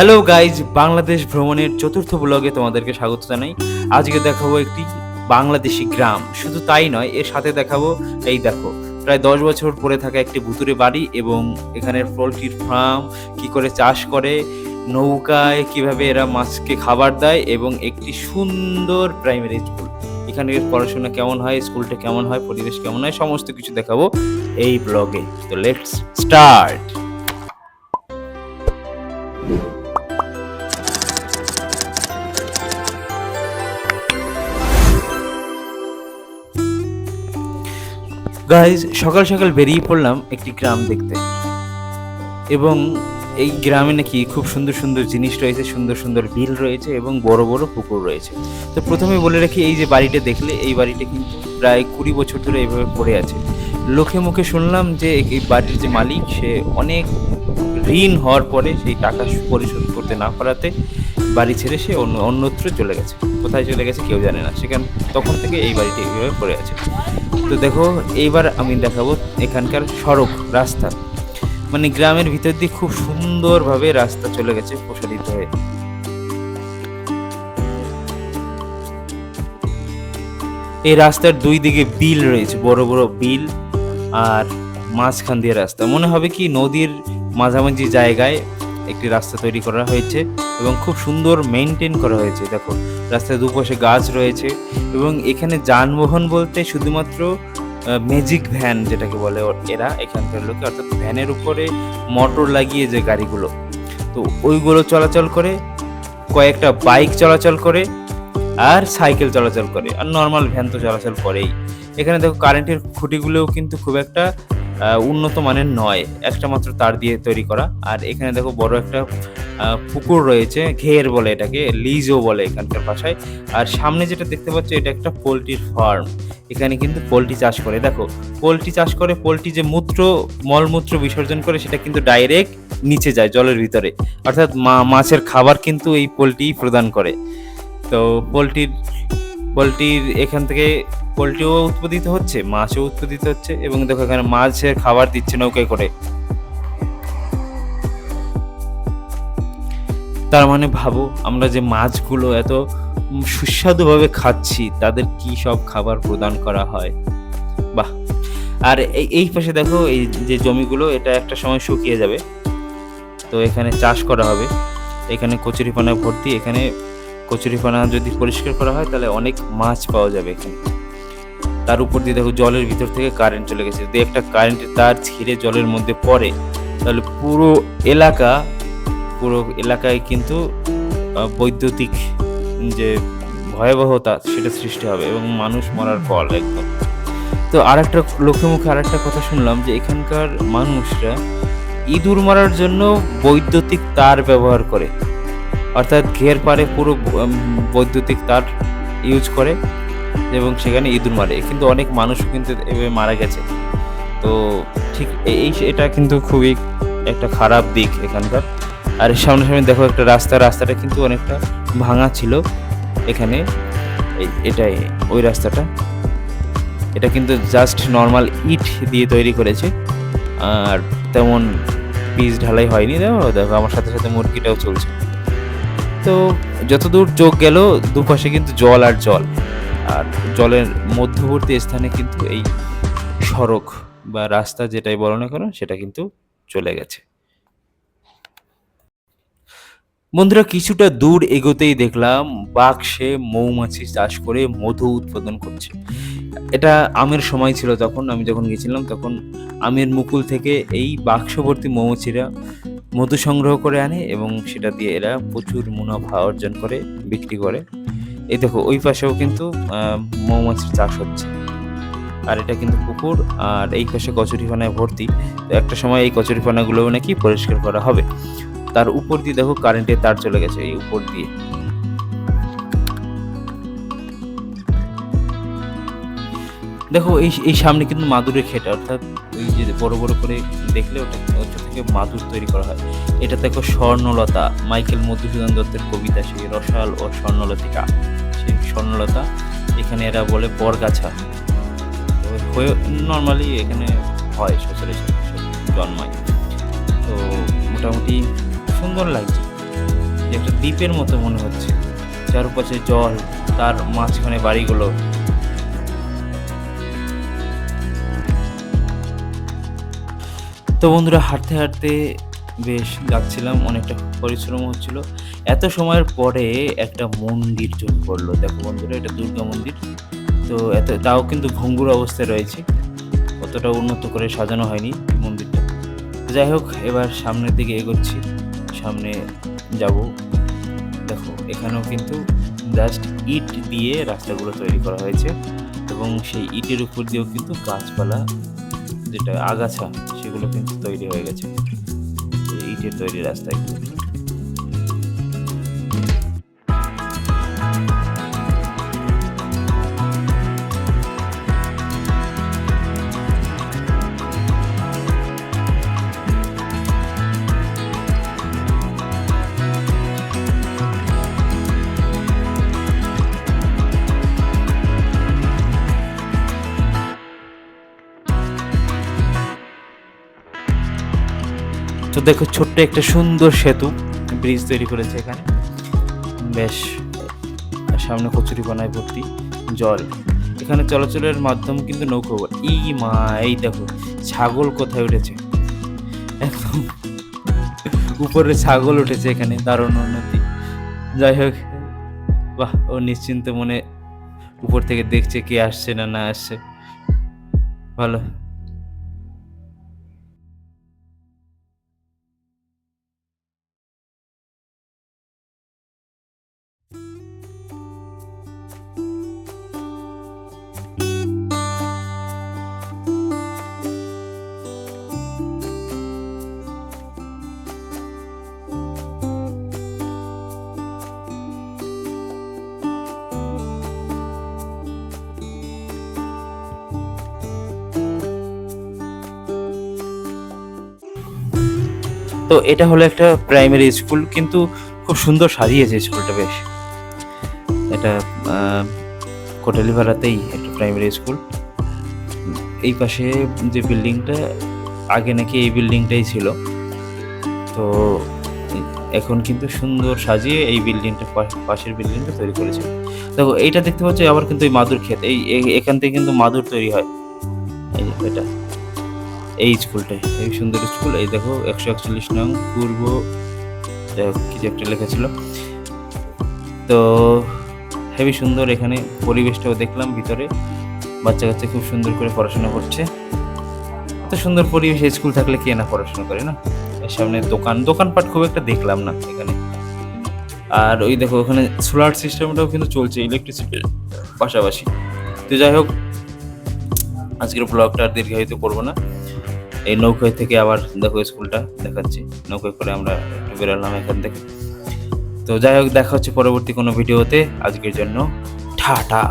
Hello guys Bangladesh ভ্রমণের চতুর্থ ব্লগে তোমাদেরকে স্বাগত জানাই। আজকে দেখাবো একটি বাংলাদেশি গ্রাম। শুধু তাই নয়, এর সাথে দেখাবো, এই দেখো, প্রায় দশ বছর পরে থাকা একটি ভুতুরে বাড়ি এবং এখানের পোলট্রির ফার্ম কি করে চাষ করে, নৌকায় কীভাবে এরা মাছকে খাবার দেয় এবং একটি সুন্দর প্রাইমারি স্কুল এখানের পড়াশোনা কেমন হয় স্কুলটা কেমন হয়, পরিবেশ কেমন হয়, সমস্ত কিছু দেখাবো এই ব্লগে তো লেটস স্টার্ট গাইজ সকাল সকাল বেরিয়ে পড়লাম একটি গ্রাম দেখতে। এবং এই গ্রামে নাকি খুব সুন্দর সুন্দর জিনিস রয়েছে, সুন্দর সুন্দর বিল রয়েছে এবং বড় বড় পুকুর রয়েছে। তো প্রথমে বলে রাখি, এই যে বাড়িটা দেখলে, এই বাড়িটা কিন্তু প্রায় কুড়ি বছর ধরে এইভাবে পড়ে আছে। লোকে মুখে শুনলাম যে এই বাড়ির যে মালিক, সে অনেক ঋণ হওয়ার পরে সেই টাকা পরিশোধ করতে না পারাতে বাড়ি ছেড়ে সে অন্য, অন্যত্র চলে গেছে। কোথায় চলে গেছে কেউ জানে না। সেখান, তখন থেকে এই বাড়িটি এইভাবে পড়ে আছে। তো দেখো, এইবার আমি দেখাবো এখানকার সড়ক রাস্তা। মানে গ্রামের ভিতর দিয়ে খুব সুন্দরভাবে রাস্তা চলে গেছে প্রসারিত হয়ে। এই রাস্তার দুই দিকে বিল রয়েছে, বড় বড় বিল আর মাঝখান দিয়ে রাস্তা। মনে হবে কি নদীর মাঝামাঝি জায়গায় একটি রাস্তা তৈরি করা হয়েছে এবং খুব সুন্দর মেনটেন করা হয়েছে। দেখো, রাস্তার দুপাশে গাছ রয়েছে এবং এখানে যানবাহন বলতে শুধুমাত্র ম্যাজিক ভ্যান যেটাকে বলে এরা এখানকার লোকে, অর্থাৎ ভ্যানের উপরে মোটর লাগিয়ে যে গাড়িগুলো। তো ওইগুলো চলাচল করে, কয়েকটা বাইক চলাচল করে আর সাইকেল চলাচল করে। আর নর্মাল ভ্যান তো চলাচল করেই। এখানে দেখো কারেন্টের খুঁটিগুলোও কিন্তু খুব একটা উন্নত মানের নয়। একটা মাত্র তার দিয়ে তৈরি করা। আর এখানে দেখো বড় একটা পুকুর রয়েছে, ঘের বলে এটাকে লিজও বলে এখানকার ভাষায়। আর সামনে যেটা দেখতে পাচ্ছ, এটা একটা পোলট্রির ফার্ম। এখানে কিন্তু পোলট্রি চাষ করে। দেখো, পোলট্রি চাষ করে, পোলট্রি যে মূত্র, মলমূত্র বিসর্জন করে, সেটা কিন্তু ডাইরেক্ট নিচে যায়, জলের ভিতরে। অর্থাৎ মা- মাছের খাবার কিন্তু এই পোলট্রি প্রদান করে। তো পোলট্রির পোলট্রির এখান থেকে পোলট্রিও উৎপাদিত হচ্ছে, মাছও উৎপাদিত হচ্ছে এবং দেখো এখানে মাছের খাবার দিচ্ছে নৌকায় করে। তার মানে ভাবো, আমরা যে মাছগুলো এত সুস্বাদুভাবে খাচ্ছি, তাদের কি সব খাবার প্রদান করা হয়? বাহ! আর এই পাশে দেখো এই যে জমিগুলো, এটা একটা সময় শুকিয়ে যাবে। তো এখানে চাষ করা হবে। এখানে কচুরিপানা ভর্তি, এখানে কচুরিপানা যদি পরিষ্কার করা হয়, তাহলে অনেক মাছ পাওয়া যাবে এখানে। তার উপর দিয়ে দেখো জলের ভিতর থেকে কারেন্ট চলে গেছে। যদি একটা কারেন্টের তার ছিঁড়ে জলের মধ্যে পড়ে, তাহলে পুরো এলাকা, পুরো এলাকায় কিন্তু বৈদ্যুতিক যে ভয়াবহতা, সেটা সৃষ্টি হবে এবং মানুষ মরার ফল একদম। তো আর একটা লোকে মুখে আর একটা কথা শুনলাম যে এখানকার মানুষরা ইঁদুর মারার জন্য বৈদ্যুতিক তার ব্যবহার করে। অর্থাৎ ঘের পারে পুরো বৈদ্যুতিক তার ইউজ করে। এবং সেখানে ইঁদুর মারে। কিন্তু অনেক মানুষও কিন্তু এভাবে মারা গেছে। তো ঠিক এই এটা কিন্তু খুবই একটা খারাপ দিক এখানকার। আর সামনে সামনে দেখো একটা রাস্তা, রাস্তাটা কিন্তু অনেকটা ভাঙা ছিল এখানে। এটাই, ওই রাস্তাটা। এটা কিন্তু জাস্ট নর্মাল ইট দিয়ে তৈরি করেছে। আর তেমন পিচ ঢালাই হয়নি। দেখো দেখো, আমার সাথে সাথে মুরগিটাও চলছে। তো যতদূর চোখ গেল, দুপাশে কিন্তু জল আর জল। আর জলের মধ্যবর্তী স্থানে কিন্তু এই সড়ক বা রাস্তা যেটাই বলো না কেন, সেটা কিন্তু চলে গেছে। বন্ধুরা, কিছুটা দূর এগোতেই দেখলাম বাক্সে মৌমাছি চাষ করে মধু উৎপাদন করছে। এটা আমের সময় ছিল তখন, আমি যখন গেছিলাম তখন আমের মুকুল থেকে এই বাক্সভর্তি মৌমাছিরা মধু সংগ্রহ করে আনে এবং সেটা দিয়ে এরা প্রচুর মুনাফা অর্জন করে, বিক্রি করে। এই দেখো, ওই পাশেও কিন্তু মৌমাছির চাষ হচ্ছে। আর এটা কিন্তু পুকুর, আর এই পাশে কচুরিপানায় ভর্তি। তো একটা সময় এই কচুরিপানাগুলোও নাকি পরিষ্কার করা হবে। তার উপর দিয়ে দেখো কারেন্টের তার চলে গেছে এই উপর দিয়ে। দেখো, এই এই সামনে কিন্তু মাদুরের খেটা অর্থাৎ ওই যে বড় বড় করে দেখলে ওটা ওটা থেকে মাদুর তৈরি করা হয়। এটা দেখো স্বর্ণলতা, মাইকেল মধুসূদন দত্তের কবিতা, সেই রসাল ও স্বর্ণলতিকা। স্বর্ণলতা, এখানে এরা বলে বরগাছা। হয়ে নর্মালি এখানে হয় সচরাচর জন্মায়। তো মোটামুটি সুন্দর লাগছে। যে একটা দ্বীপের মতো মনে হচ্ছে। চারপাশে জল, তার মাঝখানে বাড়িগুলো। তো বন্ধুরা, হাঁটতে হাঁটতে বেশ যাচ্ছিলাম অনেকটা পরিশ্রম হচ্ছিল। এত সময়ের পরে একটা মন্দির চোখ পড়ল। দেখো বন্ধুরা, এটা দুর্গা মন্দির। তো এত, তাও কিন্তু ভঙ্গুর অবস্থায় রয়েছে। অতটা উন্নত করে সাজানো হয়নি মন্দিরটা। যাই হোক, এবার সামনের দিকে এগোচ্ছি। সামনে যাব। দেখো, এখানেও কিন্তু জাস্ট ইট দিয়ে রাস্তাগুলো তৈরি করা হয়েছে এবং সেই ইটের উপর দিয়েও কিন্তু গাছপালা, যেটা আগাছা, সেগুলো কিন্তু তৈরি হয়ে গেছে। ইটের তৈরি রাস্তা একটু তো দেখো ছোট্ট একটা সুন্দর সেতু, ব্রিজ তৈরি করেছে এখানে। বেশ সামনে কচুরি বানায় ভর্তি জল। এখানে চলাচলের মাধ্যম কিন্তু নৌকো ই মা, এই দেখো, ছাগল কোথায় উঠেছে? একদম উপরে ছাগল উঠেছে এখানে, দারুণ উন্নতি। যাই হোক, বাহ, ও নিশ্চিন্ত মনে উপর থেকে দেখছে কে আসছে না না আসছে। ভালো। তো এটা হলো একটা প্রাইমারি স্কুল কিন্তু খুব সুন্দর সাজিয়েছে স্কুলটা বেশ। এটা কোটালীপাড়াতেই একটা প্রাইমারি স্কুল এই পাশে যে বিল্ডিংটা আগে নাকি এই বিল্ডিংটাই ছিল। তো এখন কিন্তু সুন্দর সাজিয়ে এই বিল্ডিংটা পাশের বিল্ডিংটা তৈরি করেছে। দেখো, এইটা দেখতে পাচ্ছ, আবার কিন্তু এই মাদুর ক্ষেত। এই এখান থেকে কিন্তু মাদুর তৈরি হয়। এটা। এই স্কুলটাই এই সুন্দর স্কুল, এই দেখো, একশো একচল্লিশ নং পূর্ব কিছু একটা লেখা ছিল। তো হেবি সুন্দর এখানে পরিবেশটাও দেখলাম ভিতরে, বাচ্চা কাচ্চা খুব সুন্দর করে পড়াশোনা করছে। এত সুন্দর পরিবেশ স্কুল থাকলে কে না পড়াশোনা করে, না? সামনে দোকান, দোকানপাট খুব একটা দেখলাম না এখানে। আর ওই দেখো, ওখানে সোলার সিস্টেমটাও কিন্তু চলছে, ইলেকট্রিসিটির পাশাপাশি। তো যাই হোক, আজকের ব্লগটা আর দীর্ঘায়িত করব না। এই নৌকোয় থেকে আবার দেখো স্কুলটা দেখাচ্ছি। নৌকোয় করে আমরা একটু বেরোলাম এখান থেকে। তো যাই হোক, দেখা হচ্ছে পরবর্তী কোনো ভিডিওতে। আজকের জন্য টাটা।